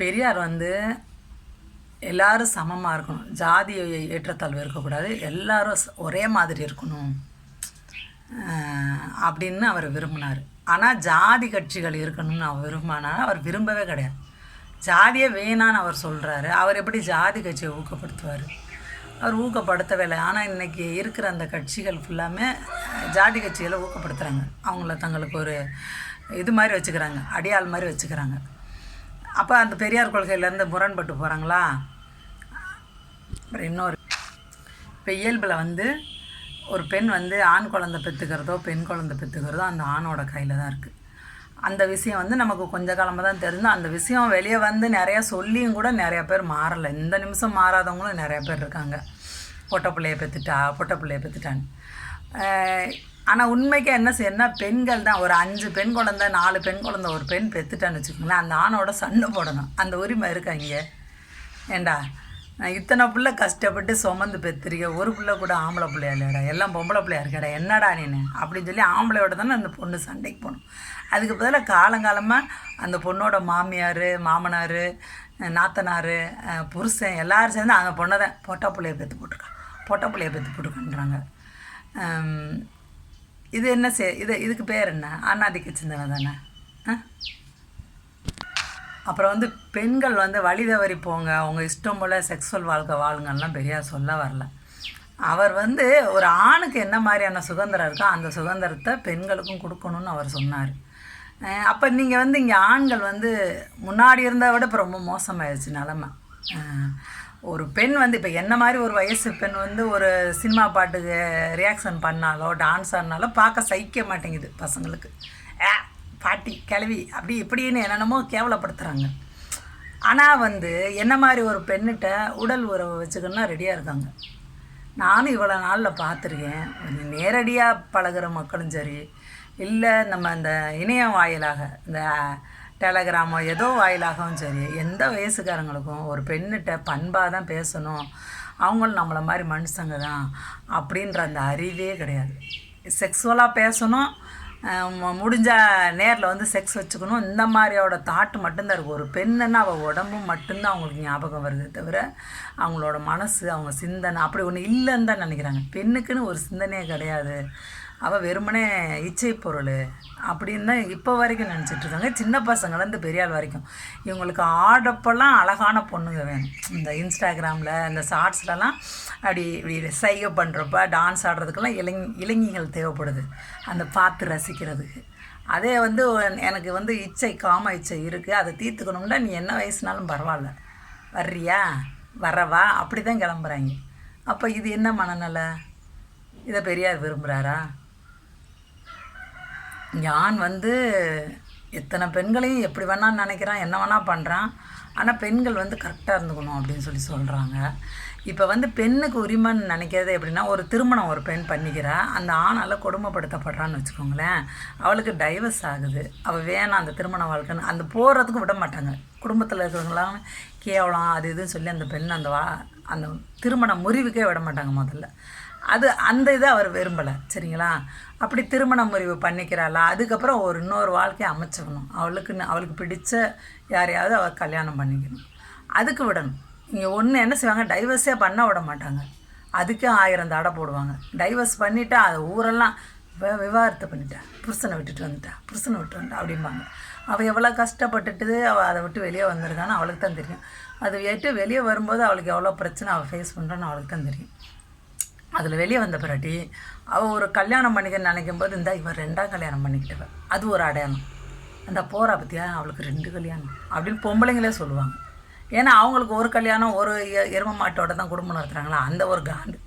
பெரியார் வந்து எல்லாரும் சமமாக இருக்கணும். ஜாதி ஏற்றத்தாழ்வு இருக்கக்கூடாது. எல்லாரும் ஒரே மாதிரி இருக்கணும். அப்படின்னு அவர் விரும்பினார். ஆனால் ஜாதி கட்சிகள் இருக்கணும்னு அவர் விரும்பினார். அவர் விரும்பவே கிடையாது. ஜாதியே வேணான்னு அவர் சொல்கிறாரு அவர் எப்படி ஜாதி கட்சியை ஊக்கப்படுத்துவார்? அவர் ஊக்கப்படுத்தவே இல்லை. ஆனால் இன்றைக்கி இருக்கிற அந்த கட்சிகள் ஃபுல்லாமே ஜாதி கட்சிகளை ஊக்கப்படுத்துகிறாங்க அவங்கள தங்களுக்கு ஒரு இது மாதிரி வச்சுக்கிறாங்க. அடியாள் மாதிரி வச்சுக்கிறாங்க. அப்போ அந்த பெரியார் கொள்கையிலேருந்து முரண்பட்டு போகிறாங்களா அப்புறம் இன்னொரு இப்போ இயல்பில் வந்து ஒரு பெண் வந்து ஆண் குழந்தை பெற்றுக்கிறதோ பெண் குழந்தை பெற்றுக்கிறதோ அந்த ஆணோட கையில் தான் இருக்குது அந்த விஷயம் வந்து நமக்கு கொஞ்ச காலமாக தான் தெரிஞ்சு அந்த விஷயம் வெளியே வந்து நிறையா சொல்லியும் கூட நிறையா பேர் மாறலை. இந்த நிமிஷம் மாறாதவங்களும் நிறையா பேர் இருக்காங்க. பொட்டை பிள்ளைய பெற்றுட்டா பொட்டை பிள்ளைய பெற்றுட்டான்னு ஆனால் உண்மைக்கு என்ன செய்யணும்னா பெண்கள் தான் ஒரு அஞ்சு பெண் குழந்தை நாலு பெண் குழந்தை ஒரு பெண் பெற்றுட்டான்னு வச்சுக்கோங்களேன் அந்த ஆணோட சண்டை போடணும். அந்த உரிமை இருக்கா இங்கே? ஏண்டா? நான் இத்தனை பிள்ளை கஷ்டப்பட்டு சுமந்து பெற்றிருக்க ஒரு பிள்ளை கூட ஆம்பளை பிள்ளையா இல்லையாடா? எல்லாம் பொம்பளை பிள்ளையா இருக்கடா? என்னடா நீனு? அப்படின்னு சொல்லி ஆம்பளையோட தானே அந்த பொண்ணு சண்டைக்கு போகணும். அதுக்கு பதிலாக காலங்காலமாக அந்த பொண்ணோட மாமியார் மாமனார் நாத்தனார் புருஷன் எல்லாரும் சேர்ந்து அந்த பொண்ணை தான் பொட்டா பிள்ளைய பெற்று போட்டிருக்கான் பொட்டா பிள்ளைய பெற்று போட்டுருக்கான்றாங்க இது என்ன செய் இது இதுக்கு பேர் என்ன? ஆணாதிக்க சிந்தனை தானே அப்புறம் வந்து பெண்கள் வந்து வழி தவறி போங்க. அவங்க இஷ்டம் போல் செக்ஸுவல் வாழ்க்கை வாழுங்கள்லாம் பெரியா சொல்ல வரல. அவர் வந்து ஒரு ஆணுக்கு என்ன மாதிரியான சுதந்திரம் இருக்கோ அந்த சுதந்திரத்தை பெண்களுக்கும் கொடுக்கணும்னு அவர் சொன்னார். அப்போ நீங்கள் வந்து இங்கே ஆண்கள் வந்து முன்னாடி இருந்ததை விட இப்போ ரொம்ப மோசமாயிடுச்சு நிலமை. ஒரு பெண் வந்து இப்போ என்ன மாதிரி ஒரு வயசு பெண் வந்து ஒரு சினிமா பாட்டுக்கு ரியாக்ஷன் பண்ணாலோ டான்ஸ் ஆடினாலோ பார்க்க சகிக்க மாட்டேங்குது பசங்களுக்கு. ஏ பாட்டி கிளவி அப்படி இப்படின்னு என்னென்னமோ கேவலப்படுத்துகிறாங்க ஆனால் வந்து என்ன மாதிரி ஒரு பெண்ணிட்ட உடல் உறவு வச்சுக்கணும்னா ரெடியாக இருக்காங்க. நானும் இவ்வளோ நாளில் பார்த்துருக்கேன். நேரடியாக பழகுற மக்களும் சரி இல்லை நம்ம இந்த இணையம் வாயிலாக இந்த டெலகிராமோ ஏதோ வாயிலாகவும் சரி எந்த வயசுக்காரங்களுக்கும் ஒரு பெண்ணிட்ட பண்பாக தான் பேசணும் அவங்களும் நம்மளை மாதிரி மனுஷங்க தான் அப்படின்ற அந்த அறிவே கிடையாது. செக்ஸுவலாக பேசணும் முடிஞ்சால் நேரில் வந்து செக்ஸ் வச்சுக்கணும் இந்த மாதிரியோட தாட்டு மட்டும்தான் இருக்கும். ஒரு பெண்ணுன்னா அவள் உடம்பு மட்டும்தான் அவங்களுக்கு ஞாபகம் வருது தவிர அவங்களோட மனசு அவங்க சிந்தனை அப்படி ஒன்று இல்லைன்னு தான் நினைக்கிறாங்க. பெண்ணுக்குன்னு ஒரு சிந்தனையே கிடையாது. அவள் வெறுமனே இச்சை பொருள் அப்படின்னு தான் இப்போ வரைக்கும் நினச்சிட்டு இருக்காங்க. சின்ன பசங்கள்லேருந்து பெரியாள் வரைக்கும். இவங்களுக்கு ஆடப்பெல்லாம் அழகான பொண்ணுங்க வேணும். இந்த இன்ஸ்டாகிராமில் இந்த ஷார்ட்ஸ்லலாம் அப்படி இப்படி சைகை பண்ணுறப்ப டான்ஸ் ஆடுறதுக்கெல்லாம் இளைஞ இளைஞர்கள் தேவைப்படுது. அந்த பார்த்து ரசிக்கிறதுக்கு அதே வந்து எனக்கு வந்து இச்சை காம இச்சை இருக்குது அதை தீர்த்துக்கணும்னா நீ என்ன வயசுனாலும் பரவாயில்ல. வர்றியா? வரவா? அப்படி தான் கிளம்புறாங்க. அப்போ இது என்ன மனநிலை? இதை பெரியார் விரும்புகிறாரா யான் வந்து இத்தனை பெண்களையும் எப்படி வேணால் நினைக்கிறான் என்ன வேணால் பண்ணுறான் ஆனால் பெண்கள் வந்து கரெக்டாக இருந்துக்கணும் அப்படின்னு சொல்லி சொல்கிறாங்க இப்போ வந்து பெண்ணுக்கு உரிமைன்னு நினைக்கிறது எப்படின்னா ஒரு திருமணம் ஒரு பெண் பண்ணிக்கிறா அந்த ஆணால் கொடுமைப்படுத்தப்படுறான்னு வச்சுக்கோங்களேன். அவளுக்கு டைவர்ஸ் ஆகுது. அவள் வேணாம் அந்த திருமண வாழ்க்கைன்னு அந்த போகிறதுக்கு விட மாட்டாங்க. குடும்பத்தில் இருக்கிறவங்களாம் கேவலம் அது இதுன்னு சொல்லி அந்த பெண் அந்த வா அந்த திருமண முறிவுக்கே விட மாட்டாங்க முதல்ல. அது அந்த இதை அவர் விரும்பலை சரிங்களா? அப்படி திருமண முறிவு பண்ணிக்கிறாளா? அதுக்கப்புறம் ஒரு இன்னொரு வாழ்க்கையை அமைச்சிக்கணும் அவளுக்கு அவளுக்கு பிடிச்ச யாரையாவது அவள் கல்யாணம் பண்ணிக்கணும். அதுக்கு விடணும். இங்கே ஒன்று என்ன செய்வாங்க? டைவர்ஸே பண்ண விட மாட்டாங்க. அதுக்கே ஆயிரம் தடை போடுவாங்க. டைவர்ஸ் பண்ணிவிட்டா அதை ஊரெல்லாம் வி- விவாகரத்து பண்ணிட்டா. புருஷனை விட்டுட்டு வந்துட்டா. புருஷனை விட்டு வந்துட்டா அப்படிம்பாங்க. அவள் எவ்வளோ கஷ்டப்பட்டுட்டு அவள் அதை விட்டு வெளியே வந்திருக்கான்னு அவளுக்கு தான் தெரியும். அது விட்டு வெளியே வரும்போது அவளுக்கு எவ்வளோ பிரச்சனை அவள் ஃபேஸ் பண்ணுறான்னு அவளுக்கு தான் தெரியும். அதில் வெளியே வந்த பிறட்டி அவள் ஒரு கல்யாணம் பண்ணிக்க நினைக்கும் போது இந்த இவன் ரெண்டாம் கல்யாணம் பண்ணிக்கிட்டவ. அது ஒரு அடையாளம். அந்த போறா பற்றியா அவளுக்கு ரெண்டு கல்யாணம். அப்படின்னு பொம்பளைங்களே சொல்லுவாங்க. ஏன்னா அவங்களுக்கு ஒரு கல்யாணம் ஒரு எ- எரும மாட்டோட தான் குடும்பம் நடத்துகிறாங்களா அந்த ஒரு காண்டு.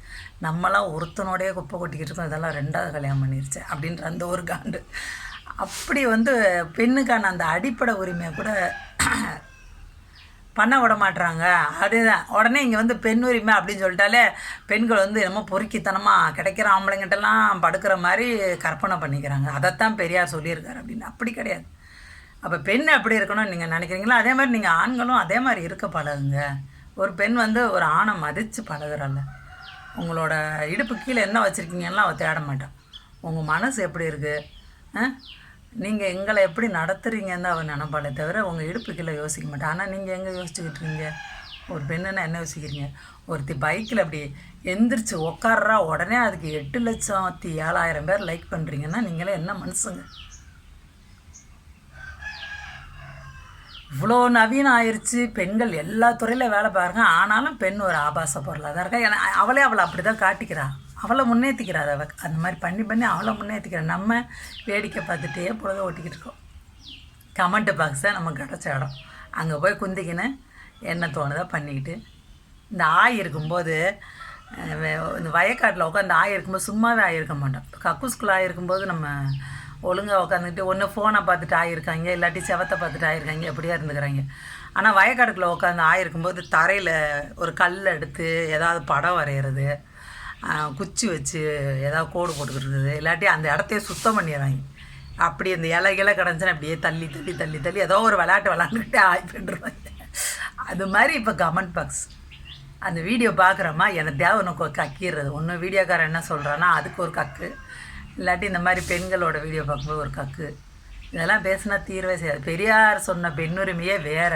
நம்மளாம் ஒருத்தனோடையே குப்பை கொட்டிக்கிட்டு இருக்கோம். இதெல்லாம் ரெண்டாவது கல்யாணம் பண்ணிருச்சு. அப்படின்ற அந்த ஒரு காண்டு. அப்படி வந்து பெண்ணுக்கான அந்த அடிப்படை உரிமையை கூட பண்ண விட மாட்டுறாங்க அதுதான். உடனே இங்கே வந்து பெண் உரிமை அப்படின்னு சொல்லிட்டாலே பெண்கள் வந்து என்னமோ பொறுக்கித்தனமாக கிடைக்கிற ஆம்பளைங்கிட்டலாம் படுக்கிற மாதிரி கற்பனை பண்ணிக்கிறாங்க. அதைத்தான் பெரியார் சொல்லியிருக்காரு அப்படின்னு. அப்படி கிடையாது. அப்போ பெண் எப்படி இருக்கணும்னு நீங்கள் நினைக்கிறீங்களோ? அதே மாதிரி நீங்கள் ஆண்களும் அதே மாதிரி இருக்க பழகுங்க. ஒரு பெண் வந்து ஒரு ஆணை மதித்து பழகுறல்ல. உங்களோட இடுப்பு கீழே என்ன வச்சுருக்கீங்கலாம் அவள் தேட மாட்டான் உங்கள் மனசு எப்படி இருக்குது நீங்கள் எங்களை எப்படி நடத்துறீங்கன்னு தான் அவன் நினப்பாளே தவிர உங்கள் இடுப்பு கீழே யோசிக்க மாட்டான். ஆனால் நீங்கள் எங்கே யோசிச்சுக்கிட்டு இருக்கீங்க? ஒரு பெண்ணுன்னா என்ன யோசிக்கிறீங்க? ஒருத்தி பைக்கில் அப்படி எந்திரிச்சு உக்காடுறா உடனே அதுக்கு எட்டு லட்சத்தி ஏழாயிரம் பேர் லைக் பண்ணுறீங்கன்னா நீங்களே என்ன மனுஷங்க இவ்வளோ நவீனம் ஆயிடுச்சு பெண்கள் எல்லா துறையில் வேலை பாருங்க. ஆனாலும் பெண் ஒரு ஆபாச பொருளாக தான் இருக்கா? ஏன்னா அவளே அவளை அப்படி தான் காட்டிக்கிறாள் அவளை முன்னேற்றிக்கிறாத அவ அந்த மாதிரி பண்ணி பண்ணி அவளை முன்னேற்றிக்கிறா நம்ம வேடிக்கை பார்த்துட்டே பொழுத ஓட்டிக்கிட்டு இருக்கோம். கமெண்ட் பாக்ஸை நம்ம நமக்கு கிடச்ச இடம். அங்கே போய் குந்திக்கின்னு என்ன தோணுதோ பண்ணிக்கிட்டு. இந்த ஆய் இருக்கும்போது இந்த வயக்காட்டில் உட்காந்து ஆய் இருக்கும்போது சும்மாவே ஆய் இருக்க மாட்டோம். கக்கூஸ்குள்ள ஆய் இருக்கும்போது நம்ம ஒழுங்காக உட்காந்துக்கிட்டு ஒன்று ஃபோனை பார்த்துட்டு ஆயிருக்காங்க இல்லாட்டி செவத்தை பார்த்துட்டு ஆயிருக்காங்க எப்படியா இருந்துக்கிறாங்க. ஆனால் வயக்காடுக்குள்ளே உட்காந்து ஆயிருக்கும்போது தரையில் ஒரு கல் எடுத்து ஏதாவது படம் வரைகிறது குச்சி வச்சு ஏதாவது கோடு போட்டுக்கிறது இல்லாட்டி அந்த இடத்தையே சுத்தம் பண்ணிடுறாங்க. அப்படி அந்த இலை இலை கிடந்துச்சுன்னா அப்படியே தள்ளி தள்ளி தள்ளி தள்ளி ஏதோ ஒரு விளையாட்டு விளாண்டுக்கிட்டே ஆய் பண்ணுறாங்க அது மாதிரி இப்போ கமெண்ட் பாக்ஸ் அந்த வீடியோ பார்க்குறோமா எனக்கு ஒன்று உனக்கு கக்கிடுறது. ஒன்று வீடியோக்காரன் என்ன சொல்கிறான்னா அதுக்கு ஒரு கக்கு. இல்லாட்டி இந்த மாதிரி பெண்களோட வீடியோ பார்க்கும்போது ஒரு கக்கு. இதெல்லாம் பேசினா தீர்வே செய்யாது. பெரியார் சொன்ன பெண்ணுரிமையே வேற.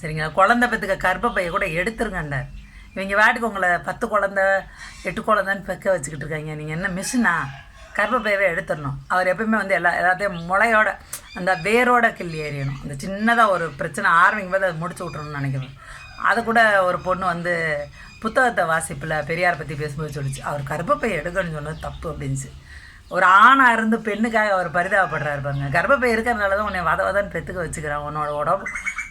சரிங்களா? குழந்தை பத்துக்க கர்ப்பப்பையை கூட எடுத்துருங்கண்டார் இவங்க வாட்டுக்கு உங்களை பத்து குழந்த எட்டு குழந்தைன்னு பெக்க வச்சுக்கிட்டு இருக்காங்க. நீங்கள் என்ன மிஷினா? கர்ப்பப்பையவே எடுத்துடணும். அவர் எப்பயுமே வந்து எல்லா எல்லாத்தையும் முளையோட அந்த வேரோட கிள்ளி எறியணும். அந்த சின்னதாக ஒரு பிரச்சனை ஆரம்பிக்கும் போது அதை முடிச்சு விட்றணும்னு நினைக்கிறேன் அது கூட ஒரு பொண்ணு வந்து புத்தகத்தை வாசிப்பில் பெரியார் பற்றி பேசும்போது சொல்லிச்சு அவர் கர்ப்பப்பை எடுக்கணும்னு சொன்னது தப்பு அப்படின்ச்சு ஒரு ஆணாக இருந்து பெண்ணுக்காக அவர் பரிதாபப்படுறாரு பாருங்க. கர்ப்பப்பை இருக்கிறனால தான் உன்னை வத வதன்னு பெற்றுக்க வச்சுக்கிறான் உன்னோட உடம்பு.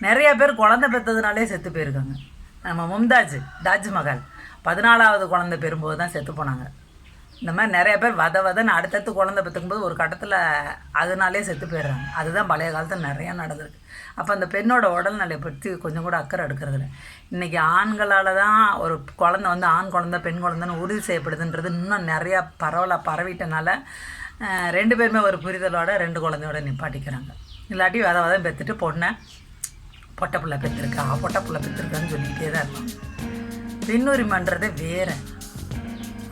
நிறைய பேர் குழந்தை பெற்றதுனாலே செத்து போயிருக்காங்க. நம்ம மும்தாஜ் தாஜ்மஹால் பதினாலாவது குழந்தை பெறும்போது தான் செத்து போனாங்க. இந்த மாதிரி நிறைய பேர் வத வதன்னு அடுத்தடுத்து குழந்தை பெற்றுக்கும்போது ஒரு கட்டத்தில் அதனாலே செத்து போயிடுறாங்க. அதுதான் பழைய காலத்தில் நிறையா நடந்திருக்கு. அப்போ அந்த பெண்ணோட உடல்நிலையை பற்றி கொஞ்சம் கூட அக்கறை எடுக்கிறதில்ல. இன்றைக்கி ஆண்களால் தான் ஒரு குழந்தை வந்து ஆண் குழந்தை பெண் குழந்தைன்னு உறுதி செய்யப்படுதுன்றது இன்னும் நிறையா பரவலாக பரவிட்டனால ரெண்டு பேருமே ஒரு புரிதலோட ரெண்டு குழந்தையோட நிப்பாட்டிக்கிறாங்க. இல்லாட்டி வத வதம் பெற்றுட்டு பொண்ணை பொட்டை பிள்ளை பெற்றிருக்கா பொட்டை பிள்ளை பெற்றிருக்கான்னு சொல்லிக்கிட்டே தான் இருக்கும் பெண்ணுரிமைன்றது வேறு.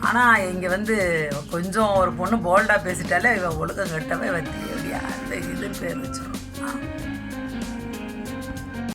ஆனால் இங்கே வந்து கொஞ்சம் ஒரு பொண்ணு போல்டாக பேசிட்டாலே இவன் ஒழுக்கம் கட்டவே வத்தி அப்படியா அந்த இது பேர் வச்சிடும்